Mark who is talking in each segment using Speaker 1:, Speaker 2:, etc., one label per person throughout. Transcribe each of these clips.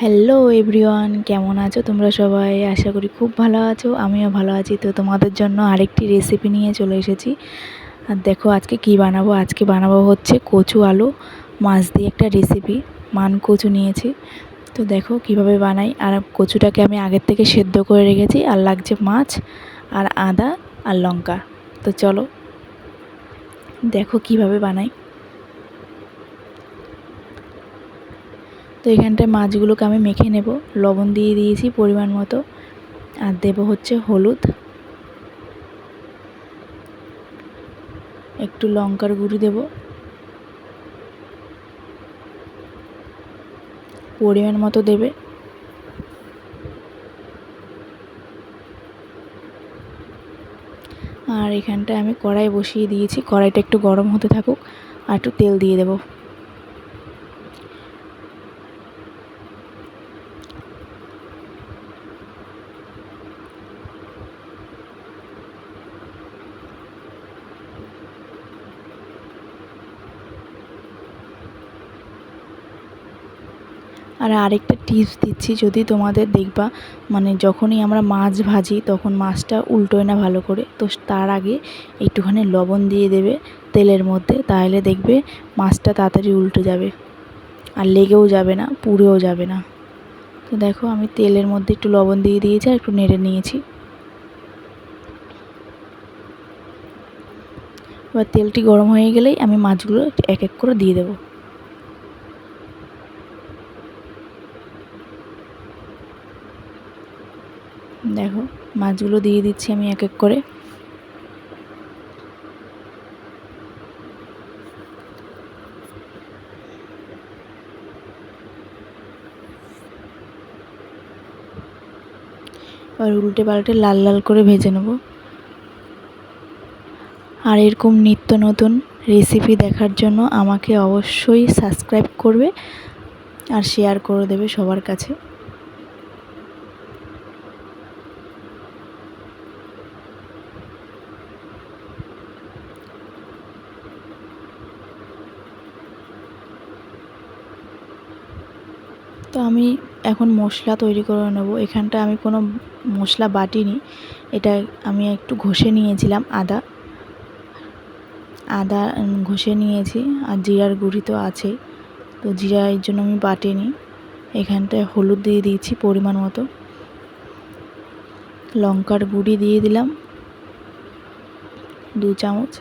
Speaker 1: Hello everyone কেমন আছো তোমরা সবাই? আশা করি খুব ভালো আছো। আমিও ভালো আছি। তো তোমাদের জন্য আরেকটি রেসিপি নিয়ে চলে এসেছি। আর দেখো, আজকে কি বানাবো? আজকে বানাবো হচ্ছে কচু আলু। মাছ দিয়ে একটা রেসিপি মান কচু নিয়েছি। তো দেখো, কীভাবে বানাই? আর কচুটাকে আমি আগের থেকে সেদ্ধ করে রেখেছি। আর লাগছে মাছ, আর আদা, আর লঙ্কা। তো চলো, দেখো কীভাবে বানাই। তো এখানটায় মাছগুলোকে আমি মেখে নেব। লবণ দিয়ে দিয়েছি পরিমাণ মতো। আর দেব হচ্ছে হলুদ। একটু লঙ্কার গুঁড়ি দেব। পরিমাণ মতো দেবে। আর এখানটায় আমি কড়াই বসিয়ে দিয়েছি। কড়াইটা একটু গরম হতে থাকুক। আর একটু তেল দিয়ে দেবো। আর আরেকটা টিপস দিচ্ছি, যদি তোমাদের দেখবা মানে যখনই আমরা মাছ ভাজি, তখন মাছটা উল্টোয় না ভালো করে, তো তার আগে একটুখানি লবণ দিয়ে দেবে তেলের মধ্যে, তাহলে দেখবে মাছটা তাড়াতাড়ি উল্টে যাবে। আর লেগেও যাবে না, পুড়েও যাবে না। তো দেখো, আমি তেলের মধ্যে একটু লবণ দিয়ে দিয়েছি আর একটু নেড়ে নিয়েছি। এবার তেলটি গরম হয়ে গেলেই আমি মাছগুলো এক এক করে দিয়ে দেবো। দেখো, মাছগুলো দিয়ে দিচ্ছি আমি এক এক করে। এবার উল্টে পাল্টে লাল লাল করে ভেজে নেব। আর এরকম নিত্য নতুন রেসিপি দেখার জন্য আমাকে অবশ্যই সাবস্ক্রাইব করবে আর শেয়ার করে দেবে সবার কাছে। তো আমি এখন মশলা তৈরি করে নেব। এখানটা আমি কোনো মশলা বাটিনি। এটা আমি একটু ঘষে নিয়েছিলাম আদা। আদা ঘষে নিয়েছি আর জিরার গুঁড়ি তো আছে তো জিরা এর জন্য আমি বাটিনি। এখানটায় হলুদ দিয়ে দিয়েছি পরিমাণ মতো। লঙ্কার গুঁড়ি দিয়ে দিলাম। দু চামচ।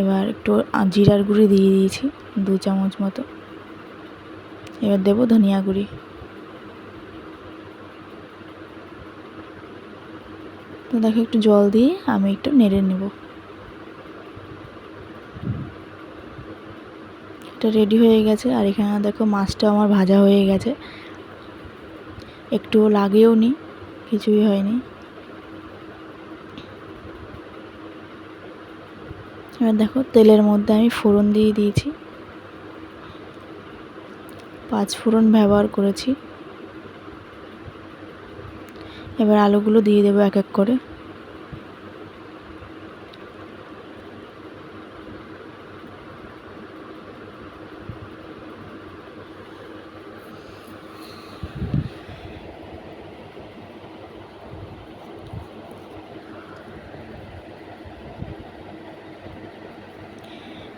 Speaker 1: এবার একটু জিরার গুঁড়ি দিয়ে দিয়েছি দু চামচ মতো। এবার দেবো ধনিয়া গুঁড়ি। তো দেখো একটু জল দিয়ে আমি একটু নেড়ে নেব। এটা রেডি হয়ে গেছে, আর এখানে দেখো মাছটা আমার ভাজা হয়ে গেছে। একটুও লাগেও নি, কিছুই হয়নি। এবার দেখো তেলের মধ্যে আমি ফোড়ন দিয়ে দিয়েছি। পাঁচ ফোড়ন ব্যবহার করেছি। এবার আলুগুলো দিয়ে দেবো এক এক করে।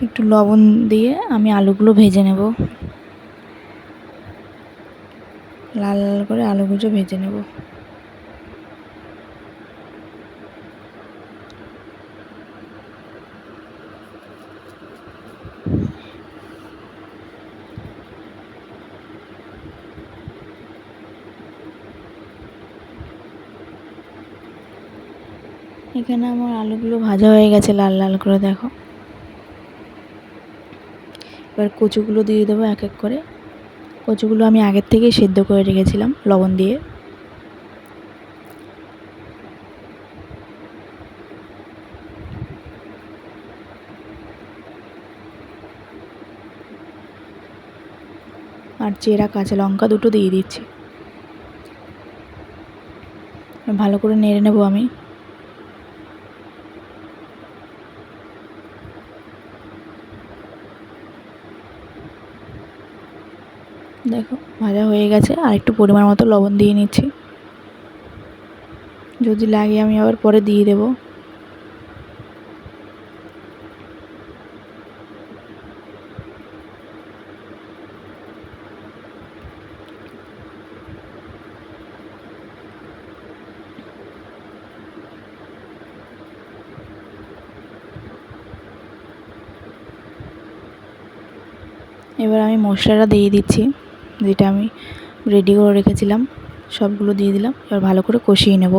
Speaker 1: একটু লবণ দিয়ে আমি আলুগুলো ভেজে নেব। লাল লাল করে আলু আলুগুলো ভেজে নেব। এখানে আমার আলুগুলো ভাজা হয়ে গেছে লাল লাল করে, দেখো। এবার কচুগুলো দিয়ে দেবো এক এক করে। কচুগুলো আমি আগের থেকেই সেদ্ধ করে রেখেছিলাম, লবণ দিয়ে। আর চেরা, কাঁচা লঙ্কা দুটো দিয়ে দিচ্ছি। ভালো করে নেড়ে নেব আমি। দেখো, ভাজা হয়ে গেছে। আর একটু পরিমাণ মতো লবণ দিয়ে নিচ্ছি। যদি লাগে আমি আবার পরে দিয়ে দেবো। এবার আমি মশলাটা দিয়ে দিচ্ছি। যেটা আমি রেডি করে রেখেছিলাম, সবগুলো দিয়ে দিলাম, এবার ভালো করে কষিয়ে নেব।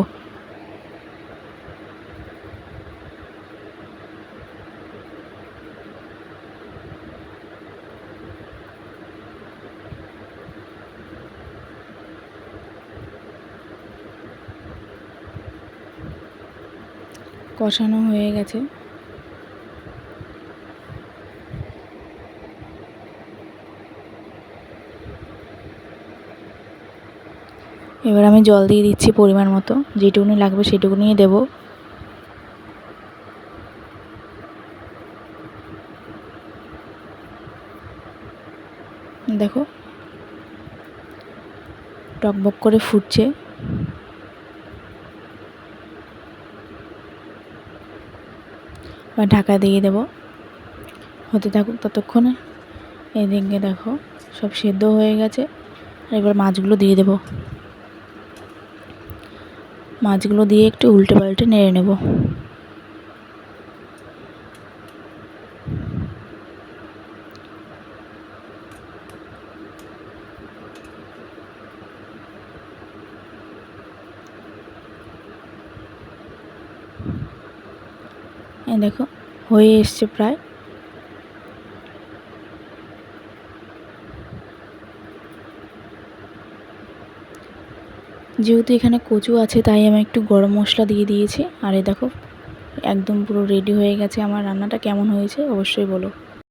Speaker 1: কষানো হয়ে গেছে। এবার আমি জল দিয়ে দিচ্ছি পরিমাণ মতো, যেটুকুনি লাগবে সেটুকুনিই দেবো। দেখো টকবক করে ফুটছে। বা ঢাকা দিয়ে দেব। হতে থাকুক ততক্ষণে। এদিকে দেখো, সব সেদ্ধ হয়ে গেছে। এবার মাছগুলো দিয়ে দেবো। মাছগুলো দিয়ে একটু উল্টে পাল্টে নেড়ে নেব। দেখো হয়ে এসছে প্রায়। যেহেতু এখানে কচু আছে, তাই আমি একটু গরম মশলা দিয়ে দিয়েছি। আর এই দেখো, একদম পুরো রেডি হয়ে গেছে আমার রান্নাটা। কেমন হয়েছে? অবশ্যই বলো।